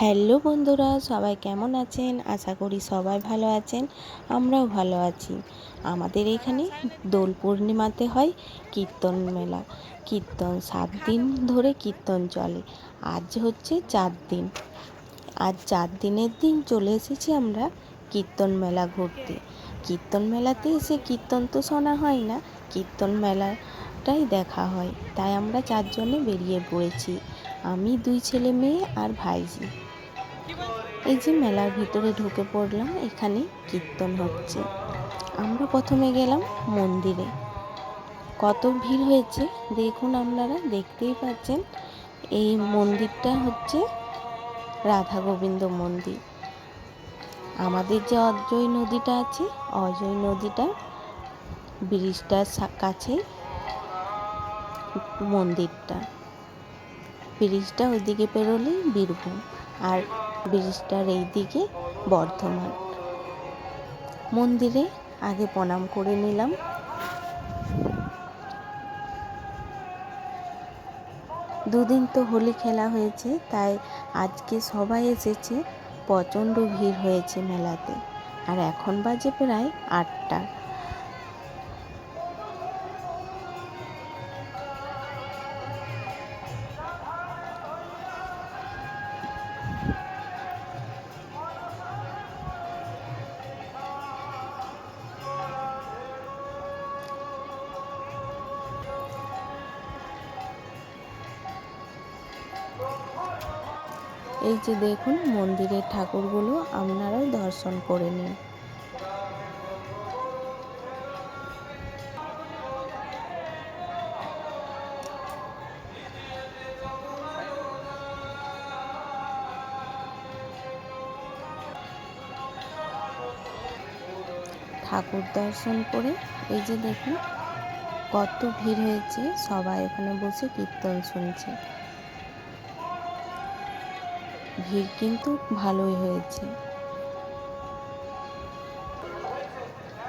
Hello বন্ধুরা, সবাই কেমন আছেন? আশা করি সবাই ভালো আছেন, আমরাও ভালো আছি। আমাদের এখানে দোল পূর্ণিমাতে হয় কীর্তন মেলা। কীর্তন সাত দিন ধরে কীর্তন চলে। আজ হচ্ছে চার দিন। আজ চার দিনের দিন চলে এসেছি আমরা কীর্তন মেলা ঘুরতে। কীর্তন মেলাতে এসে কীর্তন তো শোনা হয় না, কীর্তন মেলাটাই দেখা হয়। তাই আমরা চারজনে বেরিয়ে পড়েছি। আমি, দুই ছেলে মেয়ে আর ভাইজি। এই যে মেলার ভিতরে ঢুকে পড়লাম, এখানে কীর্তন হচ্ছে। আমরা প্রথমে গেলাম মন্দিরে। কত ভিড় হয়েছে, দেখুন আপনারা, দেখতেই পাচ্ছেন। এই মন্দিরটা হচ্ছে রাধা গোবিন্দ মন্দির। আমাদের যে অজয় নদীটা আছে, অজয় নদীটা ব্রিজটার কাছে মন্দিরটা। ব্রিজটা ওইদিকে পেরোলেই বীরভূম। আর ব্রিজটার এই দিকে বর্ধমান। মন্দিরে আগে প্রণাম করে নিলাম। দুদিন তো হোলি খেলা হয়েছে, তাই আজকে সবাই এসেছে, প্রচণ্ড ভিড় হয়েছে মেলাতে। আর এখন বাজে প্রায় আটটা। এই যে দেখুন, মন্দিরের ঠাকুরগুলো আপনারাও দর্শন করে নিন। ঠাকুর দর্শন করে এই যে দেখুন, কত ভিড় হয়েছে, সবাই এখানে বসে কীর্তন শুনছে। ভিড় কিন্তু ভালোই হয়েছে।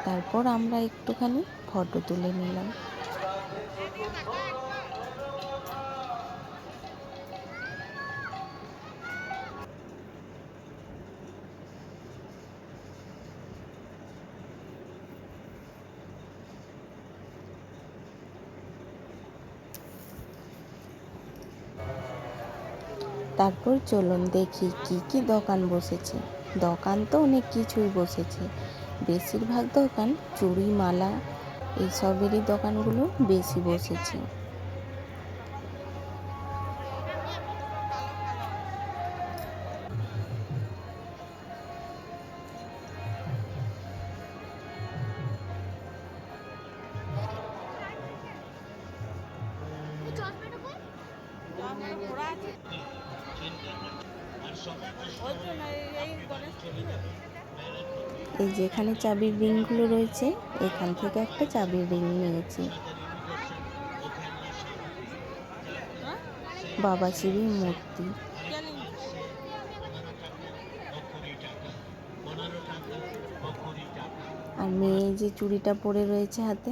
তারপর আমরা একটুখানি ফটো তুলে নিলাম। তারপর চলুন দেখি কি কি দোকান বসেছে। দোকান তো অনেক কিছুই বসেছে। বেশিরভাগ দোকান চুড়ি, মালা এইসবেরই দোকানগুলো বেশি বসেছে। এই যেখানে চাবির রিংগুলো রয়েছে, এখান থেকে একটা চাবির রিং নিয়েছি। বাবা শিবের মূর্তি। আর মেয়ে যে চুড়িটা পরে রয়েছে হাতে,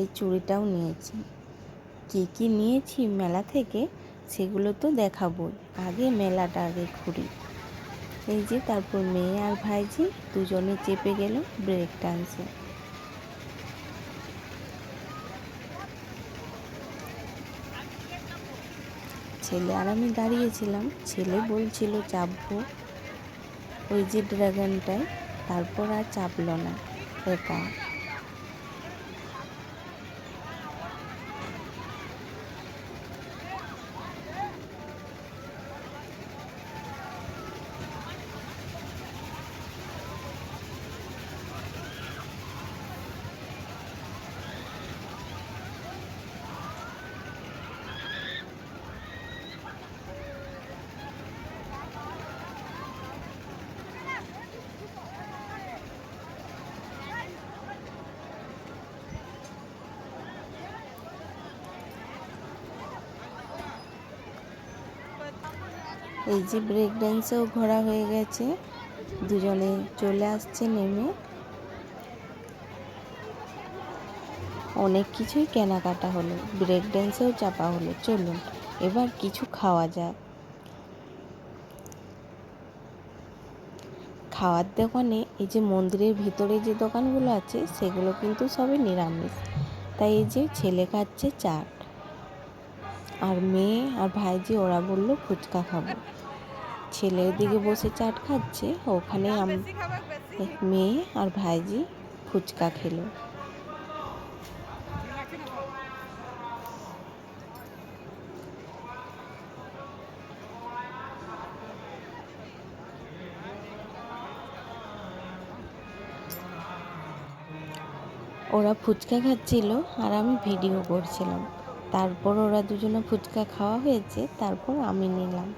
এই চুড়িটাও নিয়েছি। কী কি নিয়েছি মেলা থেকে? সেগুলো তো দেখাবই। আগে মেলাটা আগে ঘুরি। এই যে তারপর মেয়ে আর ভাইজি দুজনে চেপে গেল ব্রেক ডান্সে ছেলে আর আমি দাঁড়িয়েছিলাম। ছেলে বলছিল, চাপবো। ওই যে ড্রাগনটায় তারপর আর চাপলো না। একা। এই যে ব্রেক ড্যান্সেও ঘোরা হয়ে গেছে। দুজনে চলে আসছে নেমে। অনেক কিছুই কেনাকাটা হলো। ব্রেক ড্যান্সেও চাপা হলো। চলুন, এবার কিছু খাওয়া যাক। খাওয়ার দোকানে এই যে মন্দিরের ভিতরে যে দোকানগুলো আছে, সেগুলো কিন্তু সবই নিরামিষ। তাই এই যে ছেলে খাচ্ছে চাট। আর মেয়ে আর ভাইজি ওরা বলল ফুচকা খাব। ছেলে ওদিকে বসে চাট খাচ্ছে, ওখানে মেয়ে আর ভাইজি ফুচকা খেলো। ওরা ফুচকা খাচ্ছিল আর আমি ভিডিও করছিলাম। তারপর ওরা দুজনে ফুচকা খাওয়া হয়েছে, তারপর আমি নিলাম।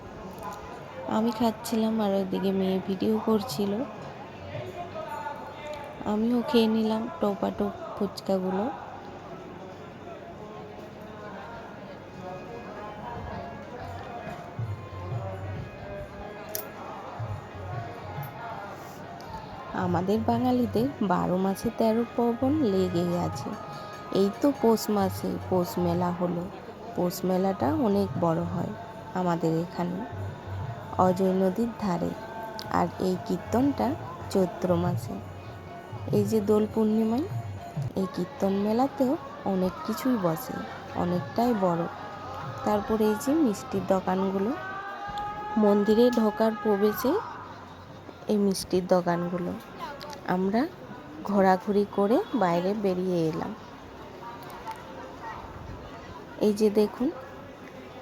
আমি খাচ্ছিলাম আর ওইদিকে মেয়ে ভিডিও করছিল। আমিও খেয়ে নিলাম টোপাটোপ ফুচকাগুলো। আমাদের বাঙালিদের বারো মাসে তেরো পার্বণ লেগেই আছে। এই তো পৌষ মাসে পৌষ মেলা হলো। পৌষ মেলাটা অনেক বড় হয় আমাদের এখানে। অজয় নদীর ধারে। আর এই কীর্তনটা চৈত্র মাসে। এই যে দোল পূর্ণিমায়, এই কীর্তন মেলাতেও অনেক কিছুই বসে, অনেকটাই বড়। তারপরে এই যে মিষ্টির দোকানগুলো, মন্দিরে ঢোকার প্রবেশে এই মিষ্টির দোকানগুলো। আমরা ঘোরাঘুরি করে বাইরে বেরিয়ে এলাম। এই যে দেখুন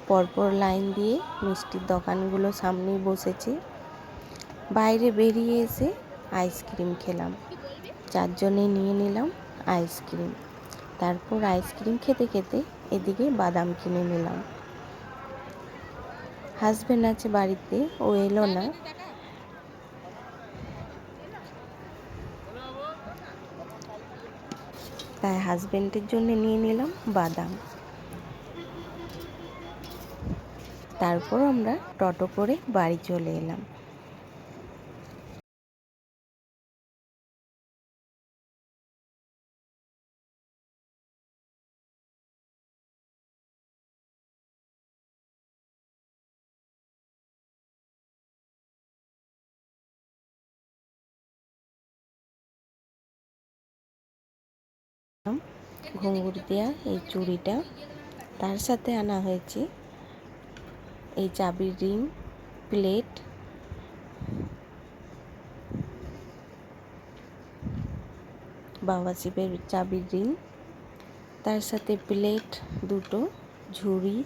পরপর লাইন দিয়ে মিষ্টির দোকানগুলো সামনেই বসেছে। বাইরে বেরিয়ে এসে আইসক্রিম খেলাম। চারজনে নিয়ে নিলাম আইসক্রিম। তারপর আইসক্রিম খেতে খেতে এদিকে বাদাম কিনে নিলাম। হাজব্যান্ড আছে বাড়িতে, ও এলো না। তাই হাজব্যান্ডের জন্য নিয়ে নিলাম বাদাম। তারপর আমরা টোটো করে বাড়ি চলে এলাম। ঘুঙুর দেওয়া এই চুড়িটা, তার সাথে আনা হয়েছে এই চাবির রিং প্লেট বাবা শিবের চাবির রিং তার সাথে প্লেট দুটো, ঝুড়ি,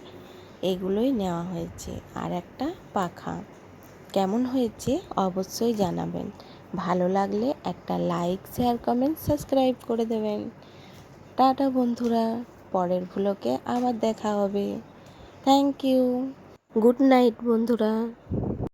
এগুলোই নেওয়া হয়েছে। আর একটা পাখা। কেমন হয়েছে অবশ্যই জানাবেন। ভালো লাগলে একটা লাইক, শেয়ার, কমেন্ট, সাবস্ক্রাইব করে দেবেন। টাটা বন্ধুরা, পরের ভুলোকে আবার দেখা হবে। থ্যাংক ইউ গুড নাইট বন্ধুরা।